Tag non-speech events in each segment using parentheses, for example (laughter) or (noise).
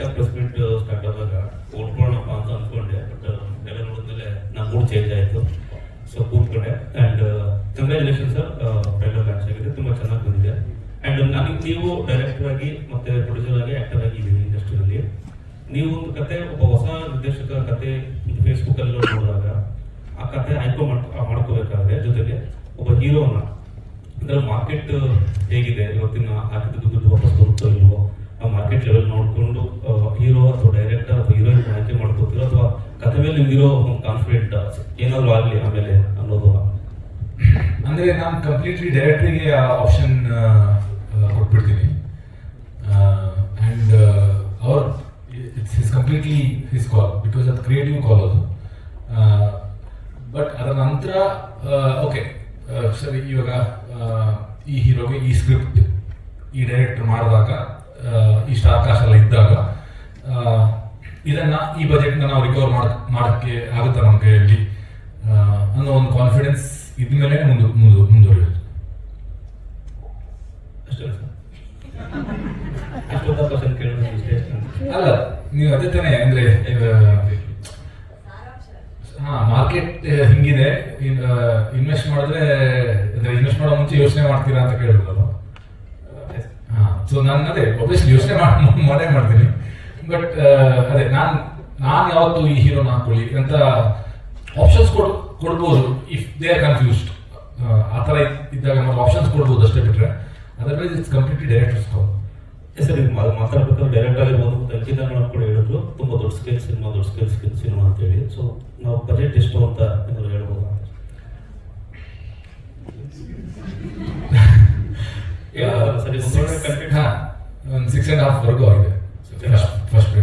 ಲೇಖ press meet start ಆದಾಗ ಕೂತ್ಕೊಳ್ಳೋಣಪ್ಪ ಅಂತ ಅಂದ್ಕೊಂಡೆ ಬಟ್ ಎಲ್ಲ ನೋಡಿದ್ಮೇಲೆ ನಮ್ಮ ಮೂಡ್ ಚೇಂಜ್ ಆಯಿತು. So ಕೂತ್ಕೊಂಡೆ. And congratulation sir trailer launch ಆಗಿದೆ. ತುಂಬ ಚೆನ್ನಾಗಿ ಬಂದಿದೆ. ಆ್ಯಂಡ್ ನನಗೆ ನೀವು ಡೈರೆಕ್ಟರ್ ಆಗಿ ಮತ್ತೆ ಪ್ರೊಡ್ಯೂಸರ್ ಆಗಿ ಆ್ಯಕ್ಟರ್ ಆಗಿ ಇದ್ದೀವಿ ಇಂಡಸ್ಟ್ರಿಯಲ್ಲಿ ನೀವು ಒಂದು ಕತೆ, ಒಬ್ಬ ಹೊಸ ನಿರ್ದೇಶಕ ಕತೆ ಫೇಸ್ಬುಕ್ಕಲ್ಲಿ ನೋಡಿದಾಗ ಆ ಕತೆ ಆಯ್ಕೆ ಮಾಡ್ಕೊ ಮಾಡ್ಕೋಬೇಕಾದ್ರೆ ಜೊತೆಗೆ ಒಬ್ಬ ಹೀರೋನ ಅಂದರೆ ಮಾರ್ಕೆಟ್ ಹೇಗಿದೆ? ಇವತ್ತಿನ ಹಾಕಿದ ದುಡ್ಡು ವಾಪಸ್ ಬರುತ್ತೋ ಇಲ್ವೋ? ಆ ಮಾರ್ಕೆಟ್ ಲೆವೆಲ್ ನೋಡಿಕೊಂಡು ನಿಮ್ಗಿರೋ ಒಂದು ಕಾನ್ಫಿಡೆಂಟ್ ಏನಾದರೂ ಆಗಲಿ ಆಮೇಲೆ ಅನ್ನೋದು ಅಂದರೆ ನಾನು ಕಂಪ್ಲೀಟ್ಲಿ ಡೈರೆಕ್ಟ್ರಿಗೆ ಆಪ್ಷನ್ ಕೊಟ್ಬಿಡ್ತೀನಿ. ಆ್ಯಂಡ್ ಅವ್ರ it's is completely his call because ಅದು ಕ್ರಿಯೇಟಿವ್ ಕಾಲ್ ಅದು. ಬಟ್ ಅದರ ನಂತರ ಓಕೆ ಸರಿ ಇವಾಗ ಈ ಹೀರೋಗೆ ಈ ಸ್ಕ್ರಿಪ್ಟ್ ಈ ಡೈರೆಕ್ಟರ್ ಮಾಡಿದಾಗ ಈ ಸ್ಟಾರ್ ಕಾಸ್ಟ್ ಎಲ್ಲ ಇದ್ದಾಗ ಆ, ಇದನ್ನ ಈ ಬಜೆಟ್ ನಾವು ರಿಕವರ್ ಮಾಡಕ್ಕೆ ಆಗುತ್ತಾ ನಮ್ಮ ಕೈಯಲ್ಲಿ ಅನ್ನೋ ಒಂದು ಕಾನ್ಫಿಡೆನ್ಸ್ ಇದ್ಮೇಲೆ ಮುಂದೆ ಮುಂದೆ ಮುಂದುವರಿಯೋದು. ಅಲ್ಲ ನೀವು ಅದೇ ತಾನೇ ಅಂದ್ರೆ ಹಾ ಮಾರ್ಕೆಟ್ ಹಿಂಗಿದೆ ಇನ್ವೆಸ್ಟ್ ಮಾಡಿದ್ರೆ ಅಂದ್ರೆ ಇನ್ವೆಸ್ಟ್ ಮಾಡೋ ಮುಂಚೆ ಯೋಚನೆ ಮಾಡ್ತೀರಾ ಅಂತ ಕೇಳಿದ್ರು ಹಾ ಸೊ ನಾನು ಅದೇ ಯೋಚನೆ ಮಾಡೇ ಮಾಡ್ತೀನಿ. ಬಟ್ ಅದೇ ನಾನು ನಾನು ಯಾವತ್ತು ಈ ಹೀರೋನ ಹಾಕೊಳ್ಳಿ ಅಂತ ಆಪ್ಷನ್ಸ್ ಕೊಡ್ ಕೊಡ್ಬೋದು ಇಫ್ ದೇ ಆರ್ ಕನ್ಫ್ಯೂಸ್ಡ್ ಆ ಥರ ಇದ್ದಾಗ ನಾವು ಆಪ್ಷನ್ಸ್ ಕೊಡ್ಬೋದು ಅಷ್ಟೇ ಬಿಟ್ಟರೆ otherwise it's completely directors call sir ಮಾ- ಮಾತಾಡ್ಬೇಕಾದ್ರೆ ಡೈರೆಕ್ಟ್ ಆಗಿರ್ಬೋದು ಅಂಕಿತ ಮೇಡಮ್ ಕೂಡ ಹೇಳಿದ್ರು ತುಂಬ ದೊಡ್ಡ ಸ್ಕೇಲ್ ಸಿನಿಮಾ ದೊಡ್ಡ ಸ್ಕೇಲ್ ಸ್ಕೇಲ್ ಸಿನಿಮಾ ಅಂತೇಳಿ. ಸೊ ನಾವು ಬಜೆಟ್ ಎಷ್ಟು ಅಂತ ಏನಾದ್ರು ಹೇಳ್ಬೋದು? ಸರಿ ಸಿಕ್ಸ್ ಆ್ಯಂಡ್ ಹಾಫ್ ವರ್ಗು ಆಗಿದೆ. ಫಸ್ಟ್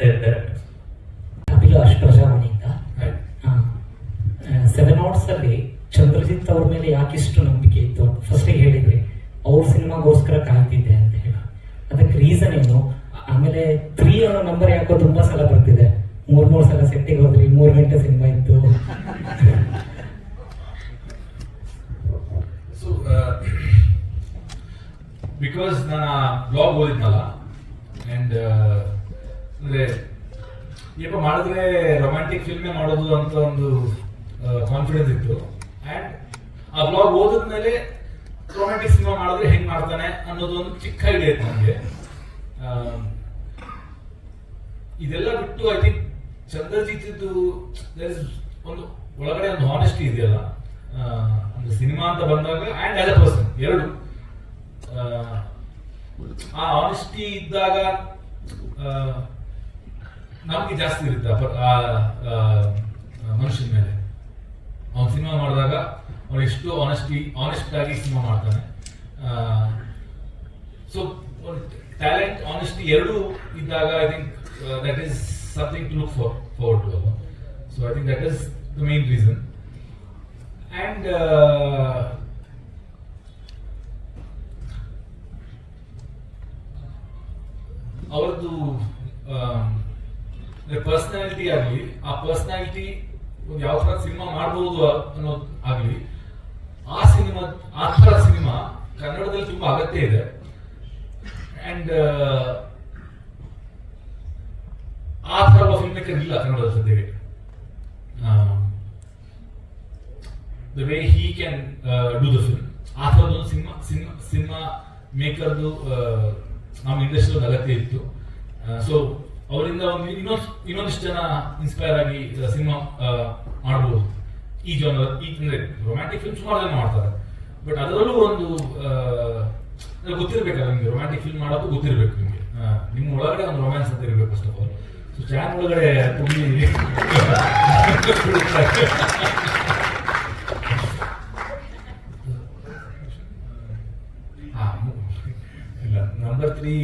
ಡೈರೆಕ್ಟ್ ಅಭಿಲಾಷ್ ಪ್ರಜಾವಾಣಿಯಿಂದ. ಸೆವೆನ್ ಅವರ್ಸ್ ಅಲ್ಲಿ ಚಂದ್ರಜಿತ್ ಅವ್ರ ಮೇಲೆ ಯಾಕೆ ಇಷ್ಟು ನಂಬಿಕೆ ಇತ್ತು ಫಸ್ಟಿಗೆ ಹೇಳಿದ್ರಿ. ಅವ್ರ ಸಿನಿಮಾಗೋಸ್ಕರ ಕಾಯ್ತಿದ್ದೆ ಅಂತ ಹೇಳಿ. ಅದಕ್ಕೆ ರೀಸನ್ ಏನು? ಆಮೇಲೆ ತ್ರೀ ಅನ್ನೋ ನಂಬರ್ ಯಾಕೋ ತುಂಬಾ ಸಲ ಬರ್ತಿದೆ. ಮೂರ್ ಮೂರ್ ಸಲ ಸೆಟ್ಟಿಗೆ ಹೋದ್ರಿ ಮೂರ್ ಗಂಟೆ ಸಿನಿಮಾ ಇತ್ತು. ಸೊ ಬಿಕಾಸ್ ನಾನು ಬ್ಲಾಗ್ ಓದಿದ್ನಲ್ಲ ಆ್ಯಂಡ್ ಅಂದರೆ ಏನಪ್ಪ ಮಾಡಿದ್ರೆ ರೊಮ್ಯಾಂಟಿಕ್ ಫಿಲ್ಮೇ ಮಾಡೋದು ಅಂತ ಒಂದು ಕಾನ್ಫಿಡೆನ್ಸ್ ಇತ್ತು. ಆ್ಯಂಡ್ ಆ ಬ್ಲಾಗ್ ಓದಿದ್ಮೇಲೆ ರೊಮ್ಯಾಂಟಿಕ್ ಸಿನಿಮಾ ಮಾಡಿದ್ರೆ ಹೆಂಗೆ ಮಾಡ್ತಾನೆ ಅನ್ನೋದು ಒಂದು ಚಿಕ್ಕ ಐಡಿಯಾ ಇತ್ತು ನನಗೆ. ಇದೆಲ್ಲ ಬಿಟ್ಟು ಐ ಥಿಂಕ್ ಚಂದ್ರಜಿತ್ ಒಂದು, ಒಳಗಡೆ ಒಂದು ಹಾನೆಸ್ಟಿ ಇದೆಯಲ್ಲ ಒಂದು ಸಿನಿಮಾ ಅಂತ ಬಂದಾಗ ಆ್ಯಂಡ್ ಆಸ್ ಅ ಪರ್ಸನ್ ಎರಡು. ಆ, ಆನೆಸ್ಟಿ ಇದ್ದಾಗ ನಮಗೆ ಜಾಸ್ತಿ ಇರುತ್ತೆ ಆ, ಮನುಷ್ಯನ ಮೇಲೆ. ಅವ್ನು ಸಿನಿಮಾ ಮಾಡಿದಾಗ ಅವನು ಎಷ್ಟು ಆನೆಸ್ಟಿ ಆನೆಸ್ಟ್ ಆಗಿ ಸಿನಿಮಾ ಮಾಡ್ತಾನೆ. ಸೊ ಟ್ಯಾಲೆಂಟ್ ಆನೆಸ್ಟಿ ಎರಡು ಇದ್ದಾಗ I think that is something to look for forward to so I think that is the main reason and ಅವರದ್ದು ಪರ್ಸನಾಲಿಟಿ ಆಗಲಿ, ಆ ಪರ್ಸನಾಲಿಟಿ ಒಂದು ಯಾವ ಥರ ಸಿನಿಮಾ ಮಾಡ್ಬೋದು ಅನ್ನೋದು ಆಗಲಿ, ಆ ಸಿನಿಮಾ ಆ ಥರ ಸಿನಿಮಾ ಕನ್ನಡದಲ್ಲಿ ತುಂಬಾ ಅಗತ್ಯ ಇದೆ. ಅಂಡ್ ಆ ಥರ ಒಬ್ಬ ಫಿಲ್ಮ್ ಮೇಕರ್ ಇಲ್ಲ ಕನ್ನಡದ ಸದ್ಯಕ್ಕೆ. The way he can do the film ಆ ಥರದ್ದು ಸಿನಿಮಾ ಸಿನಿಮಾ ಸಿನಿಮಾ ಮೇಕರ್ದು ನಮ್ಮ ಇಂಡಸ್ಟ್ರಿ ಅಗತ್ಯ ಇತ್ತು. ಸೊ ಅವರಿಂದ ಒಂದು ಇನ್ನೊಂದು, ಇನ್ನೊಂದಿಷ್ಟು ಜನ ಇನ್ಸ್ಪೈರ್ ಆಗಿ ಸಿನಿಮಾ ಮಾಡ್ಬೋದು. ಈ ಜನ ಈ ಅಂದ್ರೆ ರೊಮ್ಯಾಂಟಿಕ್ ಫಿಲ್ಮ್ ಸುಮಾರು ಜನ ಮಾಡ್ತಾರೆ. ಬಟ್ ಅದರಲ್ಲೂ ಒಂದು ಗೊತ್ತಿರ್ಬೇಕಲ್ಲ ನಿಮ್ಗೆ ರೊಮ್ಯಾಂಟಿಕ್ ಫಿಲ್ಮ್ ಮಾಡೋದು ಗೊತ್ತಿರಬೇಕು ನಿಮಗೆ. ನಿಮ್ಮ ಒಳಗಡೆ ಒಂದು ರೊಮ್ಯಾನ್ಸ್ ಅಂತ ಇರಬೇಕು ಫಸ್ಟ್ ಆಫ್ ಆಲ್ ಸೊ ಚಾನ್ ಒಳಗಡೆ ತುಂಬಿ (laughs) ಹಾ ಇಲ್ಲ ನಂಬರ್ ತ್ರೀ